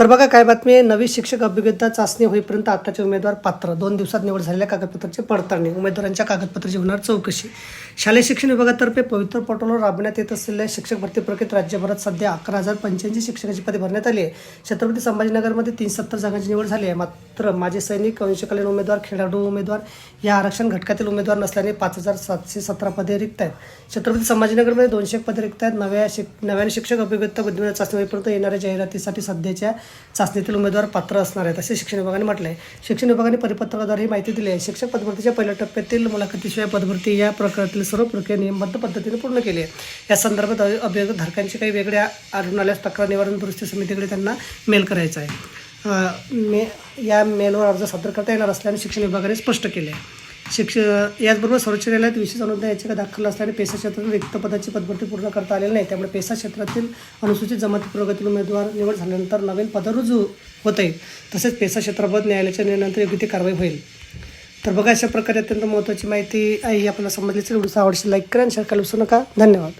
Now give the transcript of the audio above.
तर बघा काय बातमी आहे? नवी शिक्षक अभिज्ञता चाचणी होईपर्यंत आताचे उमेदवार पात्र. दोन दिवसात निवड झालेल्या कागदपत्राची पडताळणी. उमेदवारांच्या कागदपत्राची होणार चौकशी. शालेय शिक्षण विभागातर्फे पवित्र पोर्टलवर राबवण्यात येत असलेल्या शिक्षक भरती प्रक्रियेत राज्यभरात सध्या अकरा हजार पंच्याऐंशी शिक्षकाची पदे भरण्यात आली आहे. छत्रपती संभाजीनगरमध्ये तीन सत्तर जागांची निवड झाली आहे. मात्र माजी सैनिक अंशकालीन उमेदवार खेळाडू उमेदवार या आरक्षण घटकातील उमेदवार नसल्याने पाच हजार सातशे सतरा पदे रिक्त आहेत. छत्रपती संभाजीनगरमध्ये दोनशे एक पदे रिक्त आहेत. नव्या शिक नव्याने शिक्षक अभिव्यक्त बुद्धिमत्ता चाचणी होईपर्यंत येणाऱ्या जाहिरातीसाठी सध्याच्या चाचणीतील उमेदवार पात्र असणार आहेत असे शिक्षण विभागाने म्हटलं आहे शिक्षण विभागाने परिपत्रकाद्वारे ही माहिती दिली आहे. शिक्षक पदभरतीच्या पहिल्या टप्प्यातील मुलाखतीशिवाय पदभरती या प्रकारातील सर्व प्रक्रिया नियमबद्ध पद्धतीने पूर्ण केली आहे. या संदर्भात अ- काही वेगळ्या आढळून आल्यास तक्रार निवारण दुरुस्ती समितीकडे त्यांना मेल करायचा आहे. मे या मेलवर अर्ज सादर करता येणार असल्याने शिक्षण विभागाने स्पष्ट केले आहे. शिक्ष याचबरोबर सर्वोच्च न्यायालयात विशेष अनुदान याचिका दाखल असल्याने पेसा क्षेत्रातील रिक्त पदाची पदभरती पूर्ण करता आलेली नाही. त्यामुळे पेसा क्षेत्रातील अनुसूचित जमाती प्रवर्गातील उमेदवार निवड झाल्यानंतर नवीन पद रुजू होत. आहे तसेच पेसा क्षेत्राबाबत न्यायालयाच्या निर्णयानंतर योग्य ती कारवाई होईल. तर बघा अशा प्रकारे अत्यंत महत्त्वाची माहिती आहे ही आपल्याला समजली असेल. आवडशी लाईक करा आणि शेअर करायला विसरू नका. धन्यवाद.